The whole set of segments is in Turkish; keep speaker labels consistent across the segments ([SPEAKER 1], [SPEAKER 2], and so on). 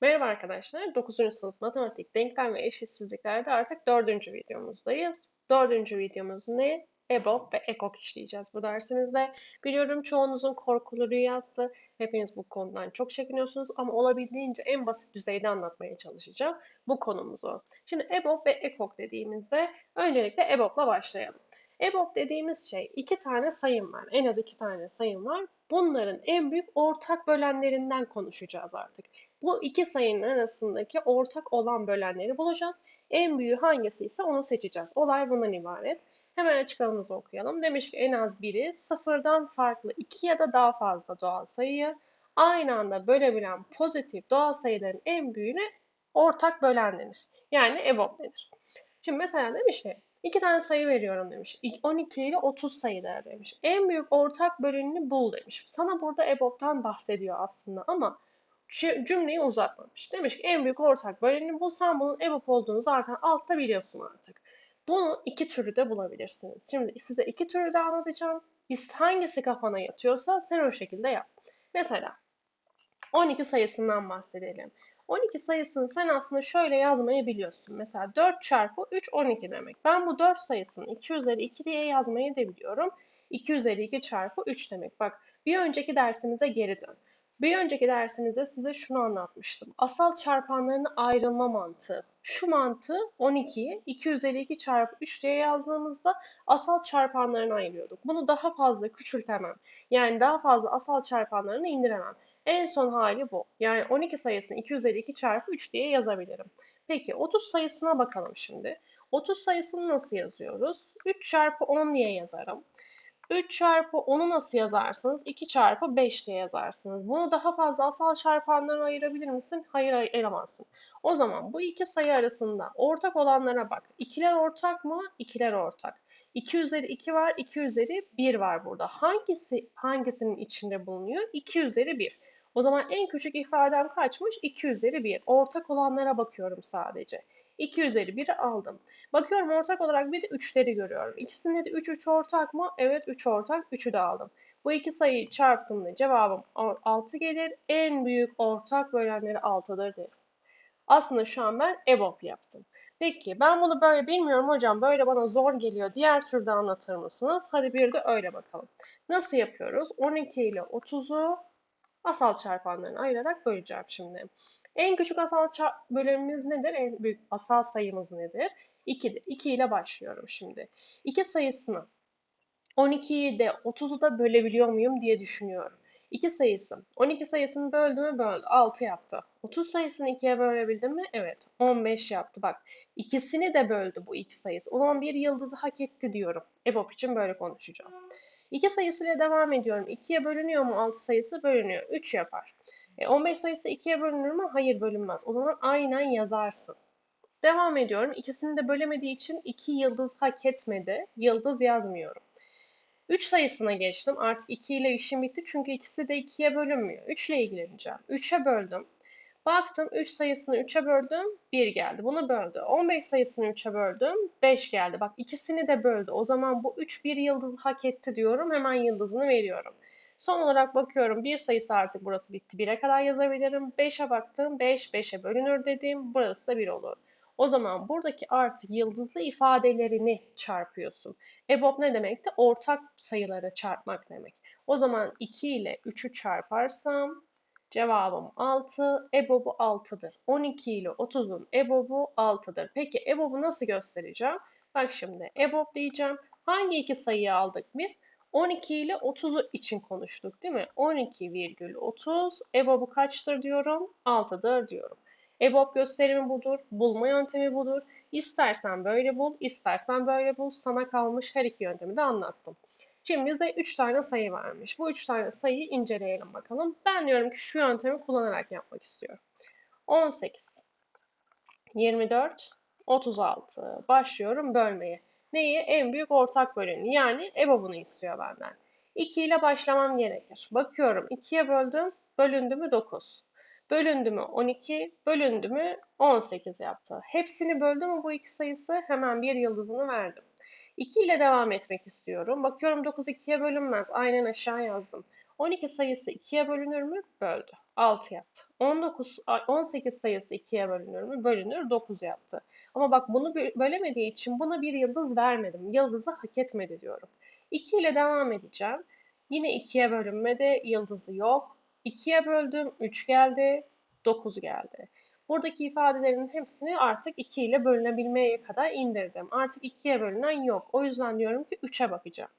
[SPEAKER 1] Merhaba arkadaşlar. 9. sınıf matematik, denklem ve eşitsizliklerde artık 4. videomuzdayız. 4. videomuz ne? EBOB ve EKOK işleyeceğiz bu dersimizde. Biliyorum çoğunuzun korkulu rüyası. Hepiniz bu konudan çok çekiniyorsunuz ama olabildiğince en basit düzeyde anlatmaya çalışacağım bu konumuzu. Şimdi EBOB ve EKOK dediğimizde öncelikle EBOB'la başlayalım. EBOB dediğimiz şey iki tane sayım var. En az iki tane sayım var. Bunların en büyük ortak bölenlerinden konuşacağız artık. Bu iki sayının arasındaki ortak olan bölenleri bulacağız. En büyüğü hangisi ise onu seçeceğiz. Olay bundan ibaret. Hemen açıklamamızı okuyalım. Demiş ki en az biri sıfırdan farklı iki ya da daha fazla doğal sayıyı aynı anda bölebilen pozitif doğal sayıların en büyüğüne ortak bölen denir. Yani EBOB denir. Şimdi mesela demiş ki iki tane sayı veriyorum demiş. 12 ile 30 sayıları demiş. En büyük ortak bölenini bul demiş. Sana burada EBOB'tan bahsediyor aslında ama cümleyi uzatmamış. Demiş ki en büyük ortak bölenini bulsan bunun EBOB olduğunu zaten altta biliyorsun artık. Bunu iki türlü de bulabilirsiniz. Şimdi size iki türlü de anlatacağım. Biz hangisi kafana yatıyorsa sen o şekilde yap. Mesela 12 sayısından bahsedelim. 12 sayısını sen aslında şöyle yazmayı biliyorsun. Mesela 4 çarpı 3 12 demek. Ben bu 4 sayısını 2 üzeri 2 diye yazmayı da biliyorum. 2 üzeri 2 çarpı 3 demek. Bak bir önceki dersimize geri dön. Bir önceki dersimizde size şunu anlatmıştım. Asal çarpanların ayrılma mantığı. Şu mantığı 12'yi 2 üzeri 2 çarpı 3 diye yazdığımızda asal çarpanlarını ayırıyorduk. Bunu daha fazla küçültemem. Yani daha fazla asal çarpanlarını indiremem. En son hali bu. Yani 12 sayısını 2 üzeri 2 çarpı 3 diye yazabilirim. Peki 30 sayısına bakalım şimdi. 30 sayısını nasıl yazıyoruz? 3 çarpı 10 diye yazarım. 3 çarpı 10'u nasıl yazarsınız? 2 çarpı 5 diye yazarsınız. Bunu daha fazla asal çarpanlara ayırabilir misin? Hayır ayıramazsın. O zaman bu iki sayı arasında ortak olanlara bak. İkiler ortak mı? İkiler ortak. 2 üzeri 2 var, 2 üzeri 1 var burada. Hangisi hangisinin içinde bulunuyor? 2 üzeri 1. O zaman en küçük ifadem kaçmış? 2 üzeri 1. Ortak olanlara bakıyorum sadece. 2 üzeri 1'i aldım. Bakıyorum ortak olarak bir de 3'leri görüyorum. İkisinde de 3 3 ortak mı? Evet 3 ortak. 3'ü de aldım. Bu iki sayıyı çarptığımda cevabım 6 gelir. En büyük ortak bölenleri 6'dır derim. Aslında şu an ben EBOB yaptım. Peki ben bunu böyle bilmiyorum hocam böyle bana zor geliyor. Diğer türde anlatır mısınız? Hadi bir de öyle bakalım. Nasıl yapıyoruz? 12 ile 30'u asal çarpanlarını ayırarak böleceğim şimdi. En küçük asal bölümümüz nedir? En büyük asal sayımız nedir? 2'dir. 2 ile başlıyorum şimdi. 2 sayısını 12'yi de 30'u da bölebiliyor muyum diye düşünüyorum. 2 sayısı. 12 sayısını böldü mü böldü. 6 yaptı. 30 sayısını 2'ye bölebildim mi? Evet. 15 yaptı. Bak ikisini de böldü bu iki sayısı. O zaman bir yıldızı hak etti diyorum. EBOB için böyle konuşacağım. 2 sayısıyla devam ediyorum. 2'ye bölünüyor mu 6 sayısı? Bölünüyor. 3 yapar. E, 15 sayısı 2'ye bölünür mü? Hayır bölünmez. O zaman aynen yazarsın. Devam ediyorum. İkisini de bölemediği için 2 yıldız hak etmedi. Yıldız yazmıyorum. 3 sayısına geçtim. Artık 2 ile işim bitti çünkü ikisi de 2'ye bölünmüyor. 3 ile ilgileneceğim. 3'e böldüm. Baktım 3 sayısını 3'e böldüm 1 geldi. Bunu böldü. 15 sayısını 3'e böldüm 5 geldi. Bak ikisini de böldü. O zaman bu 3 bir yıldız hak etti diyorum. Hemen yıldızını veriyorum. Son olarak bakıyorum bir sayısı artık burası bitti. 1'e kadar yazabilirim. 5'e baktım 5 5'e bölünür dedim. Burası da 1 olur. O zaman buradaki artık yıldızlı ifadelerini çarpıyorsun. EBOB ne demekti? Ortak sayıları çarpmak demek. O zaman 2 ile 3'ü çarparsam cevabım 6. EBOB'u 6'dır. 12 ile 30'un EBOB'u 6'dır. Peki EBOB'u nasıl göstereceğim? Bak şimdi EBOB diyeceğim. Hangi iki sayıyı aldık biz? 12 ile 30'u için konuştuk değil mi? 12,30 EBOB'u kaçtır diyorum? 6'dır diyorum. EBOB gösterimi budur, bulma yöntemi budur. İstersen böyle bul, istersen böyle bul. Sana kalmış her iki yöntemi de anlattım. Şimdi bize 3 tane sayı vermiş. Bu 3 tane sayıyı inceleyelim bakalım. Ben diyorum ki şu yöntemi kullanarak yapmak istiyorum. 18, 24, 36. Başlıyorum bölmeye. Neyi? En büyük ortak böleni. Yani EBOB'unu istiyor benden. 2 ile başlamam gerekir. Bakıyorum 2'ye böldüm. Bölündü mü 9. Bölündü mü 12, bölündü mü 18 yaptı. Hepsini böldü mü bu iki sayısı? Hemen bir yıldızını verdim. 2 ile devam etmek istiyorum. Bakıyorum 9 2'ye bölünmez. Aynen aşağı yazdım. 12 sayısı 2'ye bölünür mü? Böldü. 6 yaptı. 19, 18 sayısı 2'ye bölünür mü? Bölünür 9 yaptı. Ama bak bunu bölemediği için buna bir yıldız vermedim. Yıldızı hak etmedi diyorum. 2 ile devam edeceğim. Yine 2'ye bölünmede yıldızı yok. 2'ye böldüm 3 geldi. 9 geldi. Buradaki ifadelerin hepsini artık 2 ile bölünebilmeye kadar indirdim. Artık 2'ye bölünen yok. O yüzden diyorum ki 3'e bakacağım.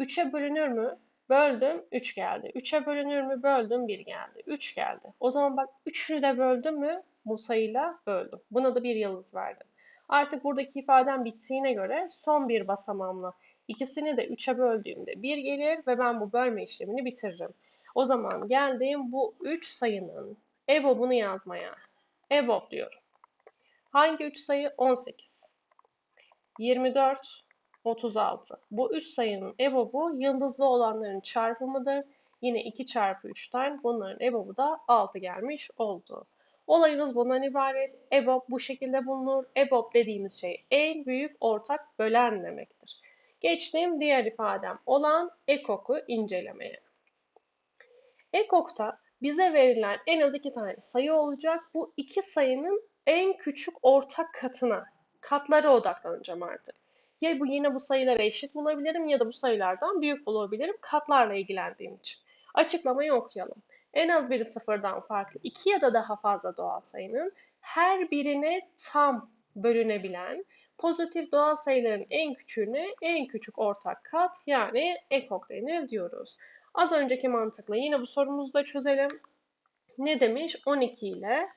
[SPEAKER 1] 3'e bölünür mü? Böldüm 3 geldi. 3'e bölünür mü? Böldüm 1 geldi. 3 geldi. O zaman bak 3'ünü de böldüm mü? Bu sayıyla böldüm. Buna da bir yıldız verdim. Artık buradaki ifadem bittiğine göre son bir basamağımla ikisini de 3'e böldüğümde 1 gelir ve ben bu bölme işlemini bitiririm. O zaman geldiğim bu 3 sayının EBOB'unu yazmaya. EBOB diyorum. Hangi 3 sayı? 18. 24, 36. Bu 3 sayının EBOB'u yıldızlı olanların çarpımıdır. Yine 2 çarpı 3'ten bunların EBOB'u da 6 gelmiş oldu. Olayımız bundan ibaret. EBOB bu şekilde bulunur. EBOB dediğimiz şey en büyük ortak bölen demektir. Geçtiğim diğer ifadem olan EKOK'u incelemeye. EKOK'ta bize verilen en az iki tane sayı olacak. Bu iki sayının en küçük ortak katına, katlara odaklanacağım artık. Ya bu yine bu sayılara eşit bulabilirim ya da bu sayılardan büyük bulabilirim katlarla ilgilendiğim için. Açıklamayı okuyalım. En az biri sıfırdan farklı iki ya da daha fazla doğal sayının her birine tam bölünebilen pozitif doğal sayıların en küçüğüne en küçük ortak kat yani ekok denir diyoruz. Az önceki mantıkla yine bu sorumuzu da çözelim. Ne demiş? 12 ile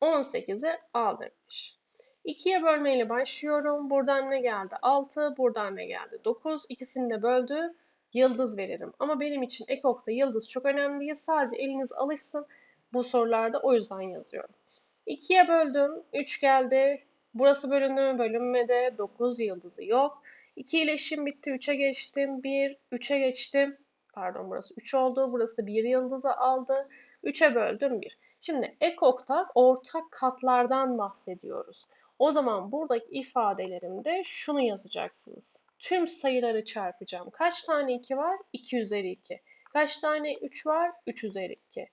[SPEAKER 1] 18'i al demiş. 2'ye bölmeyle başlıyorum. Buradan ne geldi? 6. Buradan ne geldi? 9. İkisini de böldü. Yıldız veririm. Ama benim için ekokta yıldız çok önemli değil. Sadece eliniz alışsın bu sorularda. O yüzden yazıyorum. 2'ye böldüm. 3 geldi. Burası bölündü mü? Bölünmede. 9 yıldızı yok. 2 ile işim bitti. 3'e geçtim. 1. 3'e geçtim. Pardon burası 3 oldu. Burası 1 yıldızı aldı. 3'e böldüm 1. Şimdi ekokta ortak katlardan bahsediyoruz. O zaman buradaki ifadelerimde şunu yazacaksınız. Tüm sayıları çarpacağım. Kaç tane 2 var? 2 üzeri 2. Kaç tane 3 var? 3 üzeri 2.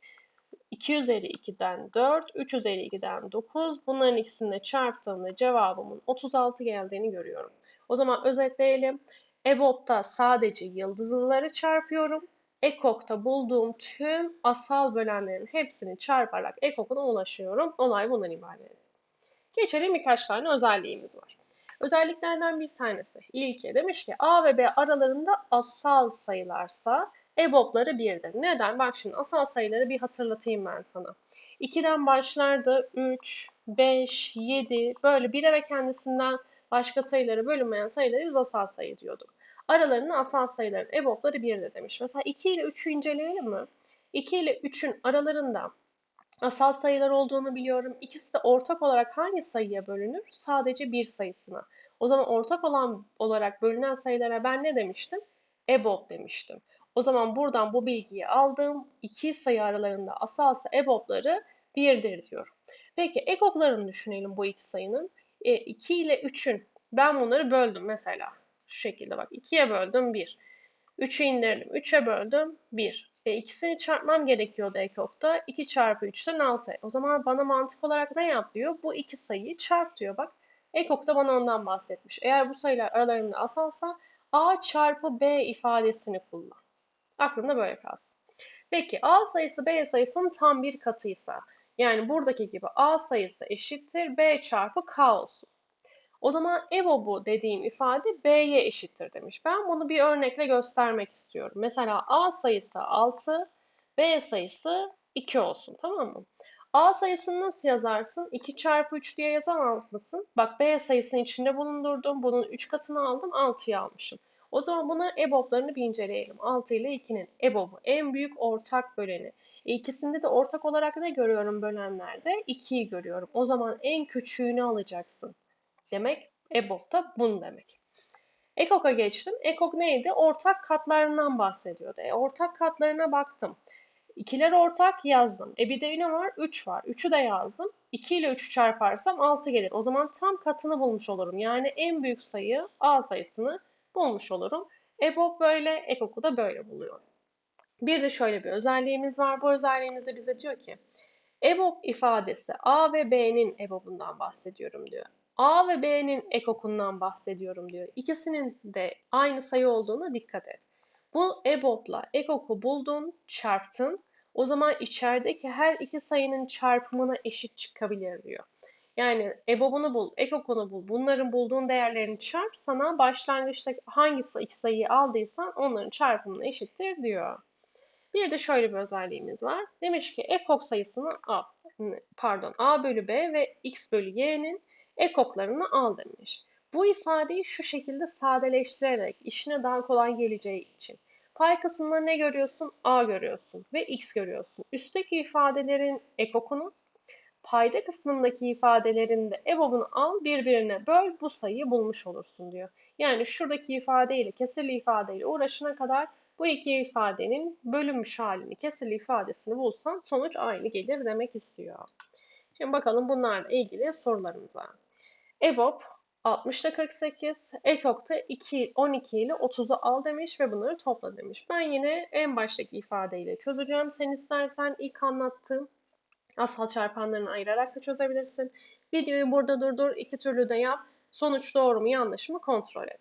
[SPEAKER 1] 2 üzeri 2'den 4, 3 üzeri 2'den 9. Bunların ikisini de çarptığımda cevabımın 36 geldiğini görüyorum. O zaman özetleyelim. EBOB'da sadece yıldızlıları çarpıyorum. EKOK'ta bulduğum tüm asal bölenlerin hepsini çarparak EKOK'una ulaşıyorum. Olay bundan ibaret. Geçelim birkaç tane özelliğimiz var. Özelliklerden bir tanesi. İlki demiş ki A ve B aralarında asal sayılarsa EBOB'ları birdir. Neden? Bak şimdi asal sayıları bir hatırlatayım ben sana. 2'den başlardı 3, 5, 7 böyle 1'e ve kendisinden başka sayıları bölünmeyen sayıları biz asal sayı diyorduk. Aralarında asal sayıların EBOB'ları birdir demiş. Mesela 2 ile 3'ü inceleyelim mi? 2 ile 3'ün aralarında asal sayılar olduğunu biliyorum. İkisi de ortak olarak hangi sayıya bölünür? Sadece bir sayısına. O zaman ortak olan olarak bölünen sayılara ben ne demiştim? EBOB demiştim. O zaman buradan bu bilgiyi aldım. İki sayı aralarında asalsa EBOB'ları birdir diyorum. Peki EKOB'larını düşünelim bu iki sayının. E, 2 ile 3'ün ben bunları böldüm mesela. Şu şekilde bak 2'ye böldüm 1. 3'ü indirdim. 3'e böldüm 1. E, ikisini çarpmam gerekiyordu ekokta. 2 çarpı 3'ten 6. O zaman bana mantık olarak ne yap diyor? Bu iki sayıyı çarp diyor bak. Ekokta bana ondan bahsetmiş. Eğer bu sayılar aralarında asalsa A çarpı B ifadesini kullan. Aklında böyle kalsın. Peki A sayısı B sayısının tam bir katıysa yani buradaki gibi A sayısı eşittir B çarpı K olsun. O zaman EBOB'u dediğim ifade B'ye eşittir demiş. Ben bunu bir örnekle göstermek istiyorum. Mesela A sayısı 6, B sayısı 2 olsun tamam mı? A sayısını nasıl yazarsın? 2 çarpı 3 diye yazamaz mısın? Bak B sayısını içinde bulundurdum. Bunun 3 katını aldım. 6'yı almışım. O zaman bunların EBOB'larını bir inceleyelim. 6 ile 2'nin EBOB'u en büyük ortak böleni. İkisinde de ortak olarak ne görüyorum bölenlerde? 2'yi görüyorum. O zaman en küçüğünü alacaksın. Demek EBOB da bunu demek. EKOK'a geçtim. EKOK neydi? Ortak katlarından bahsediyordu. E, ortak katlarına baktım. İkiler ortak yazdım. E bir de ne var? 3 var. 3'ü de yazdım. 2 ile 3'ü çarparsam 6 gelir. O zaman tam katını bulmuş olurum. Yani en büyük sayı A sayısını bulmuş olurum. EBOB böyle, EKOK'u da böyle buluyorum. Bir de şöyle bir özelliğimiz var. Bu özelliğimizde bize diyor ki EBOB ifadesi A ve B'nin EBOB'undan bahsediyorum diyor. A ve B'nin ekokundan bahsediyorum diyor. İkisinin de aynı sayı olduğuna dikkat et. Bu EBOB'la ekoku buldun, çarptın. O zaman içerideki her iki sayının çarpımına eşit çıkabilir diyor. Yani EBOB'unu bul, ekokunu bul. Bunların bulduğun değerlerini çarp. Sana başlangıçta hangi iki sayıyı aldıysan onların çarpımına eşittir diyor. Bir de şöyle bir özelliğimiz var. Demiş ki ekok sayısını A, pardon A bölü B ve X bölü Y'nin ekoklarını al demiş. Bu ifadeyi şu şekilde sadeleştirerek işine daha kolay geleceği için. Pay kısmında ne görüyorsun? A görüyorsun ve X görüyorsun. Üstteki ifadelerin ekokunu, payda kısmındaki ifadelerin de EBOB'unu al birbirine böl bu sayıyı bulmuş olursun diyor. Yani şuradaki ifadeyle kesirli ifadeyle uğraşına kadar bu iki ifadenin bölünmüş halini, kesirli ifadesini bulsan sonuç aynı gelir demek istiyor. Şimdi bakalım bunlarla ilgili sorularımıza. EBOB 60 ile 48, EKOK'ta 2, 12 ile 30'u al demiş ve bunları topla demiş. Ben yine en baştaki ifadeyle çözeceğim. Sen istersen ilk anlattığım asal çarpanlarını ayırarak da çözebilirsin. Videoyu burada durdur, iki türlü de yap. Sonuç doğru mu yanlış mı kontrol et.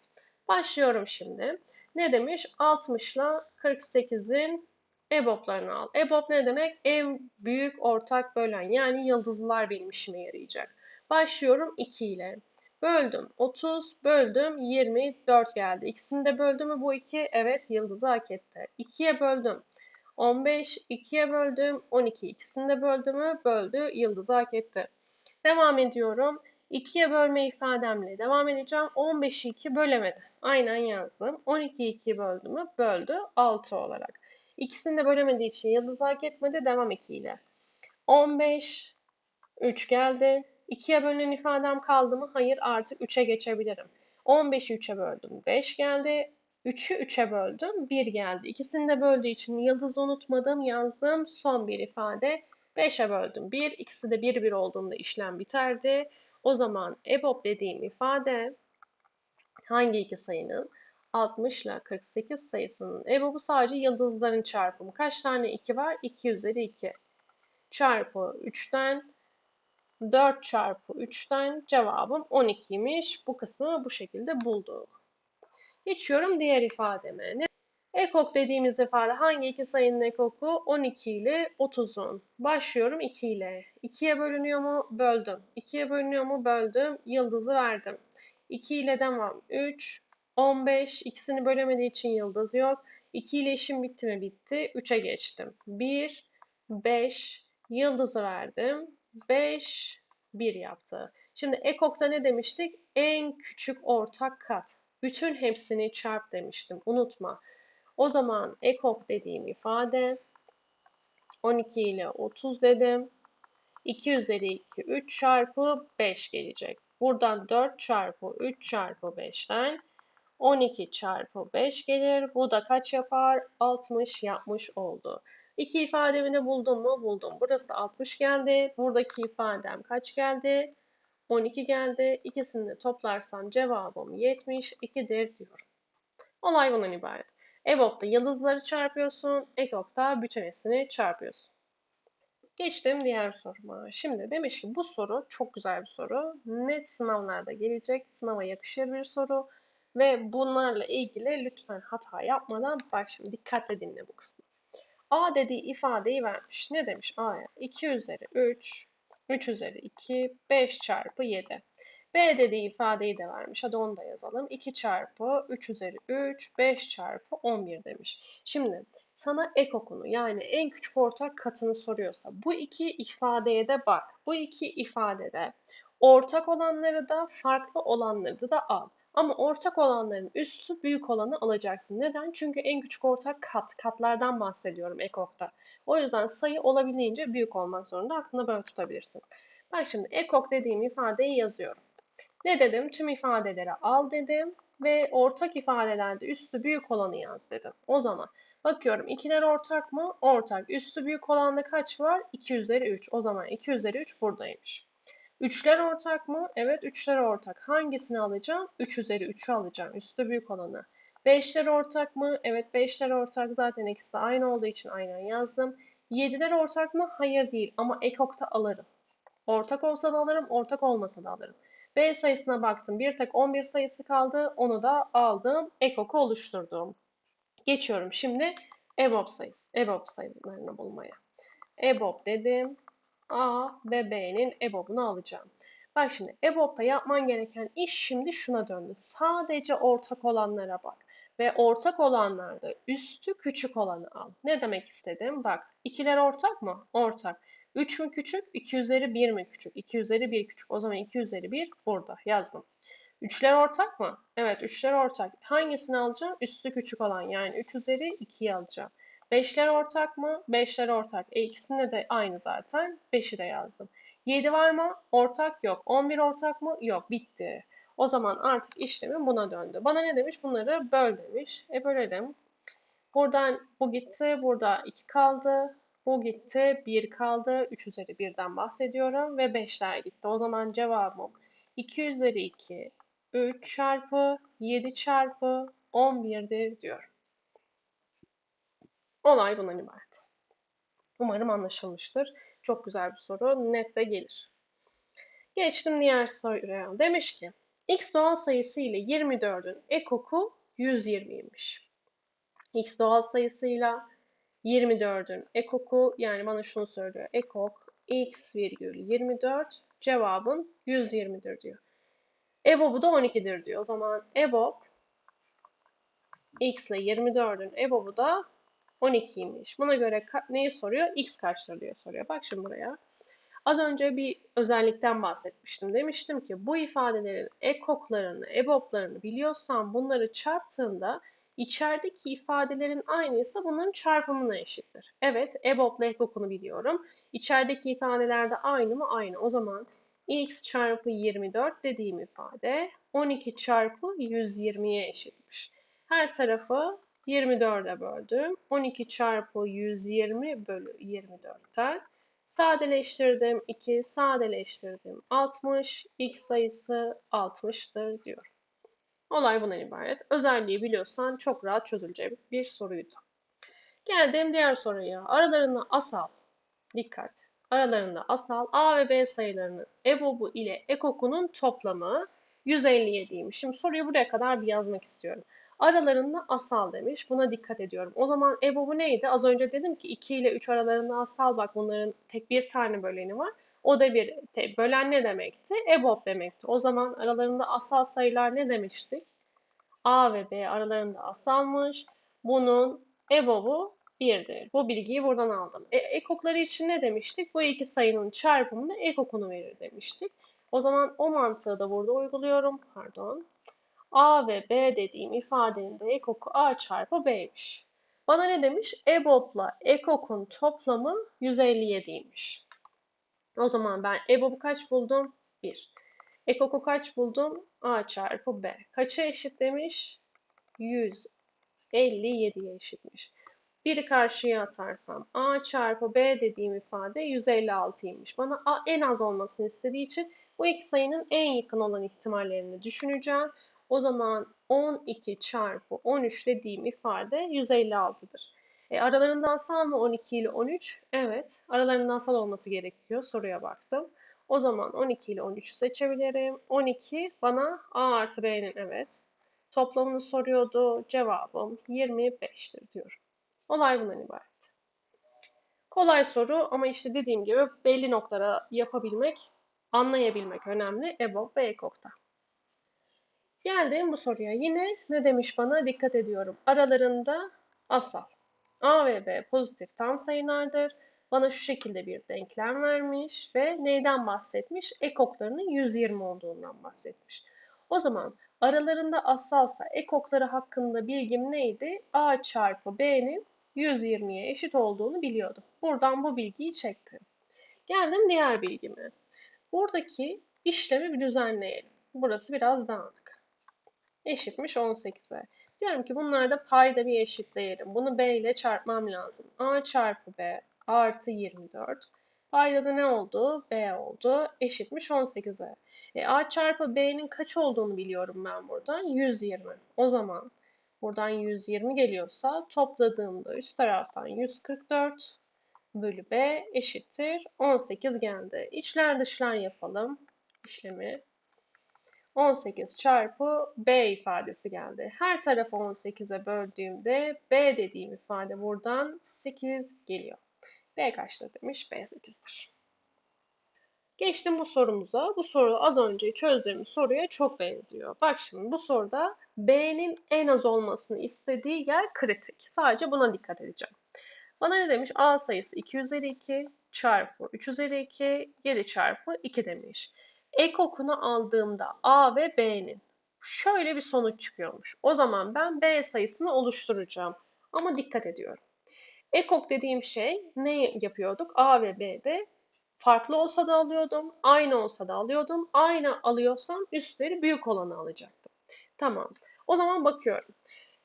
[SPEAKER 1] Başlıyorum şimdi. Ne demiş? 60 ile 48'in EBOB'larını al. EBOB ne demek? En büyük ortak bölen yani yıldızlar benim işime yarayacak. Başlıyorum 2 ile. Böldüm 30, böldüm 24 geldi. İkisini de böldü mü bu 2? Evet yıldızı hak etti. 2'ye böldüm 15, 2'ye böldüm 12. İkisini de böldü mü? Böldü, yıldızı hak etti. Devam ediyorum. 2'ye bölme ifademle devam edeceğim. 15'i 2 bölemedi. Aynen yazdım. 12'yi 2 böldü mü? Böldü. 6 olarak. İkisini de bölemediği için yıldız hak etmedi. Devam 2 ile. 15, 3 geldi. 2'ye bölünen ifadem kaldı mı? Hayır artık 3'e geçebilirim. 15'i 3'e böldüm. 5 geldi. 3'ü 3'e böldüm. 1 geldi. İkisini de böldüğü için yıldızı unutmadım. Yazdım. Son bir ifade. 5'e böldüm. 1. İkisi de 1 1 olduğunda işlem biterdi. O zaman EBOB dediğim ifade hangi iki sayının? 60 ile 48 sayısının EBOB'u sadece yıldızların çarpımı. Kaç tane 2 var? 2 üzeri 2. Çarpı 3'ten 4 çarpı 3'ten cevabım 12'ymiş. Bu kısmı bu şekilde bulduk. Geçiyorum diğer ifademe. Ekok dediğimiz ifade hangi iki sayının ekoku? 12 ile 30'un. Başlıyorum 2 ile. 2'ye bölünüyor mu? Böldüm. 2'ye bölünüyor mu? Böldüm. Yıldızı verdim. 2 ile devam. 3, 15. İkisini bölemediği için yıldız yok. 2 ile işim bitti mi? Bitti. 3'e geçtim. 1, 5. Yıldızı verdim. 5, 1 yaptı. Şimdi ekokta ne demiştik? En küçük ortak kat. Bütün hepsini çarp demiştim. Unutma. O zaman ekok dediğim ifade 12 ile 30 dedim. 2 üzeri 2 3 çarpı 5 gelecek. Buradan 4 çarpı 3 çarpı 5'ten 12 çarpı 5 gelir. Bu da kaç yapar? 60 yapmış oldu. İki ifademi de buldum mu? Buldum. Burası 60 geldi. Buradaki ifadem kaç geldi? 12 geldi. İkisini de toplarsam cevabım 72'dir diyorum. Olay bundan ibaret. EBOB'da yıldızları çarpıyorsun. EKOK'ta bütün hepsini çarpıyorsun. Geçtim diğer soruma. Şimdi demiş ki bu soru çok güzel bir soru. Net sınavlarda gelecek, sınava yakışır bir soru. Ve bunlarla ilgili lütfen hata yapmadan bak şimdi dikkatle dinle bu kısmı. A dediği ifadeyi vermiş. Ne demiş A'ya? 2 üzeri 3, 3 üzeri 2, 5 çarpı 7. B dediği ifadeyi de vermiş. Hadi onu da yazalım. 2 çarpı 3 üzeri 3, 5 çarpı 11 demiş. Şimdi sana ekokunu yani en küçük ortak katını soruyorsa bu iki ifadeye de bak. Bu iki ifadede ortak olanları da farklı olanları da al. Ama ortak olanların üstü büyük olanı alacaksın. Neden? Çünkü en küçük ortak kat, katlardan bahsediyorum ekokta. O yüzden sayı olabildiğince büyük olmak zorunda. Aklında böyle tutabilirsin. Bak şimdi ekok dediğim ifadeyi yazıyorum. Ne dedim? Tüm ifadeleri al dedim ve ortak ifadelerde üstü büyük olanı yaz dedim. O zaman bakıyorum ikiler ortak mı? Ortak. Üstü büyük olanda kaç var? 2 üzeri 3. O zaman 2 üzeri 3 buradaymış. Üçler ortak mı? Evet üçler ortak. Hangisini alacağım? 3 üzeri 3'ü alacağım. Üstü büyük olanı. 5'ler ortak mı? Evet 5'ler ortak. Zaten ikisi de aynı olduğu için aynen yazdım. 7'ler ortak mı? Hayır değil ama ekokta alırım. Ortak olsa da alırım, ortak olmasa da alırım. B sayısına baktım. Bir tek 11 sayısı kaldı. Onu da aldım. Ekoku oluşturdum. Geçiyorum şimdi EBOB sayısı. EBOB sayılarını bulmaya. EBOB dedim. A ve B'nin EBOB'unu alacağım. Bak şimdi EBOB'da yapman gereken iş şimdi şuna döndü. Sadece ortak olanlara bak. Ve ortak olanlarda üstü küçük olanı al. Ne demek istedim? Bak ikiler ortak mı? Ortak. 3 mü küçük? 2 üzeri 1 mi küçük? 2 üzeri 1 küçük. O zaman 2 üzeri 1 burada yazdım. Üçler ortak mı? Evet üçler ortak. Hangisini alacağım? Üstü küçük olan yani 3 üzeri 2'yi alacağım. Beşler ortak mı? Beşler ortak. E ikisinde de aynı zaten. 5'i de yazdım. 7 var mı? Ortak yok. 11 ortak mı? Yok. Bitti. O zaman artık işlemi buna döndü. Bana ne demiş? Bunları böl demiş. E bölelim. Buradan bu gitti. Burada 2 kaldı. Bu gitti. 1 kaldı. 3 üzeri 1'den bahsediyorum. Ve 5'ler gitti. O zaman cevabım 2 üzeri 2 3 çarpı 7 çarpı 11'dir diyor. Olay bundan ibaret. Umarım anlaşılmıştır. Çok güzel bir soru. Net de gelir. Geçtim diğer soruya. Demiş ki x doğal sayısı ile 24'ün ekoku 120'ymiş. x doğal sayısıyla 24'ün ekoku yani bana şunu söylüyor. Ekok x virgül 24 cevabın 120'dir diyor. EBOB'u da 12'dir diyor. O zaman EBOB x ile 24'ün EBOB'u da 12'ymiş. Buna göre neyi soruyor? X kaçtır diyor soruyor. Bak şimdi buraya. Az önce bir özellikten bahsetmiştim. Demiştim ki bu ifadelerin ekoklarını, eboplarını biliyorsan bunları çarptığında içerideki ifadelerin aynıysa bunların çarpımına eşittir. Evet, ebopla ekokunu biliyorum. İçerideki ifadeler de aynı mı? Aynı. O zaman x çarpı 24 dediğim ifade 12 çarpı 120'ye eşitmiş. Her tarafı 24'e böldüm. 12 çarpı 120 bölü 24'ten sadeleştirdim 2, sadeleştirdim 60, x sayısı 60'tır diyor. Olay bundan ibaret. Özelliği biliyorsan çok rahat çözülecek bir soruydu. Geldim diğer soruya. Aralarında asal, dikkat, aralarında asal A ve B sayılarının EBOB'u ile EKOK'unun toplamı 157'ymiş. Şimdi soruyu buraya kadar bir yazmak istiyorum. Aralarında asal demiş. Buna dikkat ediyorum. O zaman EBOB'u neydi? Az önce dedim ki 2 ile 3 aralarında asal bak bunların tek bir tane böleni var. O da bir bölen ne demekti? EBOB demekti. O zaman aralarında asal sayılar ne demiştik? A ve B aralarında asalmış. Bunun EBOB'u 1'dir. Bu bilgiyi buradan aldım. E, ekokları için ne demiştik? Bu iki sayının çarpımını ekokunu verir demiştik. O zaman o mantığı da burada uyguluyorum. Pardon. A ve B dediğim ifadenin de ekoku A çarpı B'ymiş. Bana ne demiş? EBOB'la ekokun toplamı 157'ymiş. O zaman ben EBOB'u kaç buldum? 1. Ekoku kaç buldum? A çarpı B. Kaça eşit demiş? 157'ye eşitmiş. Biri karşıya atarsam A çarpı B dediğim ifade 156'ymış. Bana A en az olmasını istediği için bu iki sayının en yakın olan ihtimallerini düşüneceğim. O zaman 12 çarpı 13 dediğim ifade 156'dır. E, aralarında asal mı 12 ile 13? Evet. Aralarında asal olması gerekiyor. Soruya baktım. O zaman 12 ile 13'ü seçebilirim. 12 bana A artı B'nin evet. Toplamını soruyordu. Cevabım 25'tir diyorum. Olay bundan ibaret. Kolay soru ama işte dediğim gibi belli noktalara yapabilmek, anlayabilmek önemli EBOB ve EKOK'ta. Geldim bu soruya. Yine ne demiş bana? Dikkat ediyorum. Aralarında asal. A ve B pozitif tam sayılardır. Bana şu şekilde bir denklem vermiş ve neyden bahsetmiş? Ekoklarının 120 olduğundan bahsetmiş. O zaman aralarında asalsa ekokları hakkında bilgim neydi? A çarpı B'nin 120'ye eşit olduğunu biliyordum. Buradan bu bilgiyi çektim. Geldim diğer bilgime. Buradaki işlemi bir düzenleyelim. Burası biraz dağınık. Eşitmiş 18'e. Diyorum ki bunlarda payda bir eşitleyelim. Bunu b ile çarpmam lazım. a çarpı b artı 24. Payda da ne oldu? b oldu. Eşitmiş 18'e. E, a çarpı b'nin kaç olduğunu biliyorum ben buradan. 120. O zaman Buradan 120 geliyorsa topladığımda üst taraftan 144 bölü b eşittir 18 geldi. İçler dışlar yapalım işlemi. 18 çarpı b ifadesi geldi. Her tarafı 18'e böldüğümde b dediğim ifade buradan 8 geliyor. b kaçtır demiş? b 8'dir. Geçtim bu sorumuza. Bu soru az önce çözdüğümüz soruya çok benziyor. Bak şimdi bu soruda B'nin en az olmasını istediği yer kritik. Sadece buna dikkat edeceğim. Bana ne demiş? A sayısı 2 üzeri 2 çarpı 3 üzeri 2 7 çarpı 2 demiş. Ek okunu aldığımda A ve B'nin şöyle bir sonuç çıkıyormuş. O zaman ben B sayısını oluşturacağım. Ama dikkat ediyorum. Ekok dediğim şey ne yapıyorduk? A ve B'de farklı olsa da alıyordum, aynı olsa da alıyordum. Aynı alıyorsam üstleri büyük olanı alacaktım. Tamam. O zaman bakıyorum.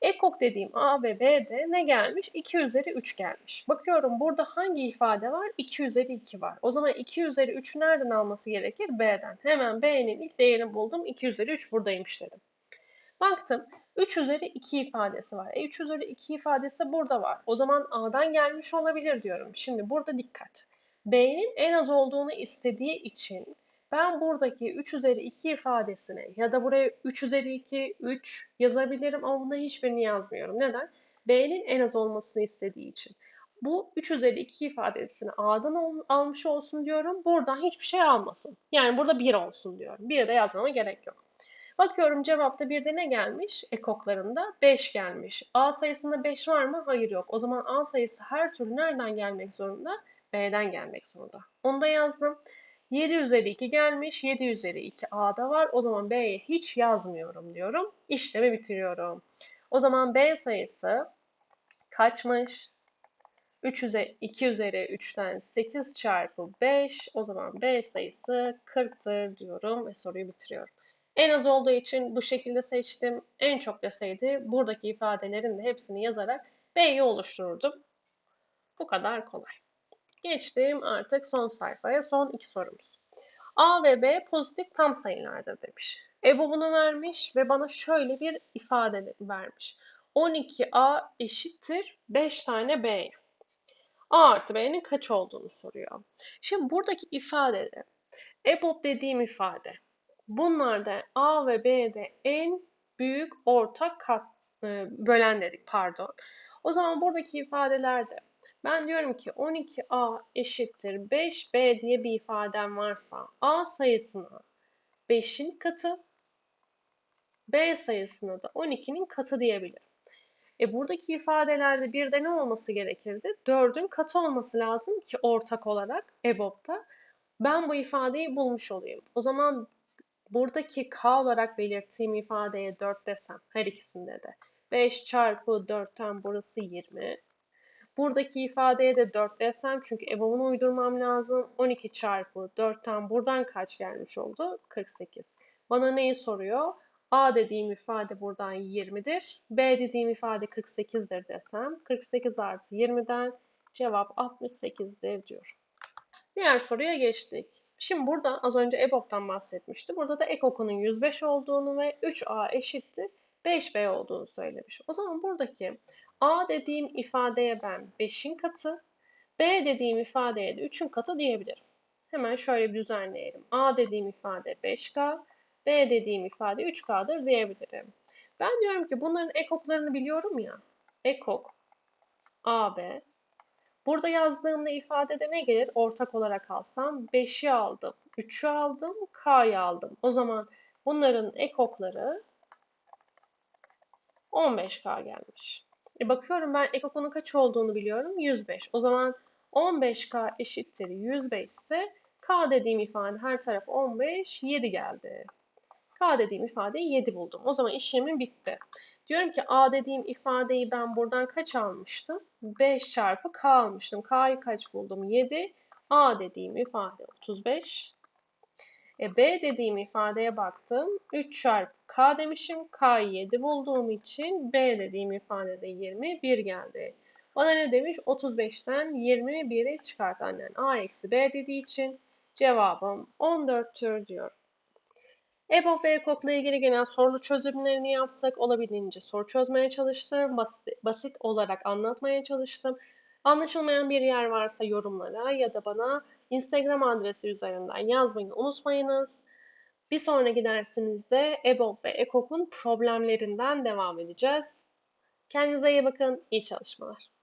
[SPEAKER 1] Ekok dediğim A ve B'de ne gelmiş? 2 üzeri 3 gelmiş. Bakıyorum burada hangi ifade var? 2 üzeri 2 var. O zaman 2 üzeri 3'ü nereden alması gerekir? B'den. Hemen B'nin ilk değerini buldum. 2 üzeri 3 buradaymış dedim. Baktım 3 üzeri 2 ifadesi var. E 3 üzeri 2 ifadesi burada var. O zaman A'dan gelmiş olabilir diyorum. Şimdi burada dikkat. B'nin en az olduğunu istediği için ben buradaki 3 üzeri 2 ifadesine ya da buraya 3 üzeri 2, 3 yazabilirim ama bunların hiçbirini yazmıyorum. Neden? B'nin en az olmasını istediği için. Bu 3 üzeri 2 ifadesini A'dan al almış olsun diyorum. Buradan hiçbir şey almasın. Yani burada 1 olsun diyorum. 1 de yazmama gerek yok. Bakıyorum cevapta bir de ne gelmiş? Ekoklarında 5 gelmiş. A sayısında 5 var mı? Hayır yok. O zaman A sayısı her türlü nereden gelmek zorunda? B'den gelmek zorunda. Onu da yazdım. 7 üzeri 2 gelmiş. 7 üzeri 2 A'da var. O zaman B'ye hiç yazmıyorum diyorum. İşlemi bitiriyorum. O zaman B sayısı kaçmış? 3 üzeri, 2 üzeri 3'ten 8 çarpı 5. O zaman B sayısı 40'tır diyorum ve soruyu bitiriyorum. En az olduğu için bu şekilde seçtim. En çok deseydi buradaki ifadelerin de hepsini yazarak B'yi oluştururdum. Bu kadar kolay. Geçtim artık son sayfaya. Son iki sorumuz. A ve B pozitif tam sayılardır demiş. E bu bunu vermiş ve bana şöyle bir ifade vermiş. 12A eşittir 5 tane B'ye. A artı B'nin kaç olduğunu soruyor. Şimdi buradaki ifadede EBOB dediğim ifade. Bunlarda A ve B'de en büyük ortak kat, e, bölen dedik pardon. O zaman buradaki ifadelerde ben diyorum ki 12a eşittir 5b diye bir ifadem varsa a sayısına 5'in katı, b sayısına da 12'nin katı diyebilirim. E buradaki ifadelerde bir de ne olması gerekirdi? 4'ün katı olması lazım ki ortak olarak EBOB'da ben bu ifadeyi bulmuş olayım. O zaman buradaki k olarak belirttiğim ifadeye 4 desem her ikisinde de 5 çarpı 4'ten burası 20. Buradaki ifadeye de 4 desem çünkü EBOB'unu uydurmam lazım. 12 çarpı 4'ten buradan kaç gelmiş oldu? 48. Bana neyi soruyor? A dediğim ifade buradan 20'dir. B dediğim ifade 48'dir desem. 48 artı 20'den cevap 68'dir diyor. Diğer soruya geçtik. Şimdi burada az önce EBOB'dan bahsetmişti. Burada da ekokunun 105 olduğunu ve 3A eşittir 5B olduğunu söylemiş. O zaman buradaki A dediğim ifadeye ben 5'in katı, B dediğim ifadeye de 3'ün katı diyebilirim. Hemen şöyle bir düzenleyelim. A dediğim ifade 5K, B dediğim ifade 3K'dır diyebilirim. Ben diyorum ki bunların ekoklarını biliyorum ya. Ekok AB. Burada yazdığımda ifadede ne gelir? Ortak olarak alsam 5'i aldım, 3'ü aldım, K'yı aldım. O zaman bunların ekokları 15K gelmiş. E bakıyorum ben ekokonun kaç olduğunu biliyorum. 105. O zaman 15K eşittir 105 ise K dediğim ifade her taraf 15, 7 geldi. K dediğim ifadeyi 7 buldum. O zaman işlemim bitti. Diyorum ki A dediğim ifadeyi ben buradan kaç almıştım? 5 çarpı K almıştım. K'yı kaç buldum? 7. A dediğim ifade 35. E, B dediğim ifadeye baktım. 3 çarpı K demişim. K'yı 7 bulduğum için B dediğim ifadede 21 geldi. Bana ne demiş? 35'ten 21'i çıkart annen. A eksi B dediği için cevabım 14'tür diyor. EBOB ve EKOK'la ilgili genel sorulu çözümlerini yaptık. Olabildiğince soru çözmeye çalıştım. Basit, basit olarak anlatmaya çalıştım. Anlaşılmayan bir yer varsa yorumlara ya da bana Instagram adresi üzerinden yazmayı unutmayınız. Bir sonraki dersimizde EBOB ve EKOK'un problemlerinden devam edeceğiz. Kendinize iyi bakın, iyi çalışmalar.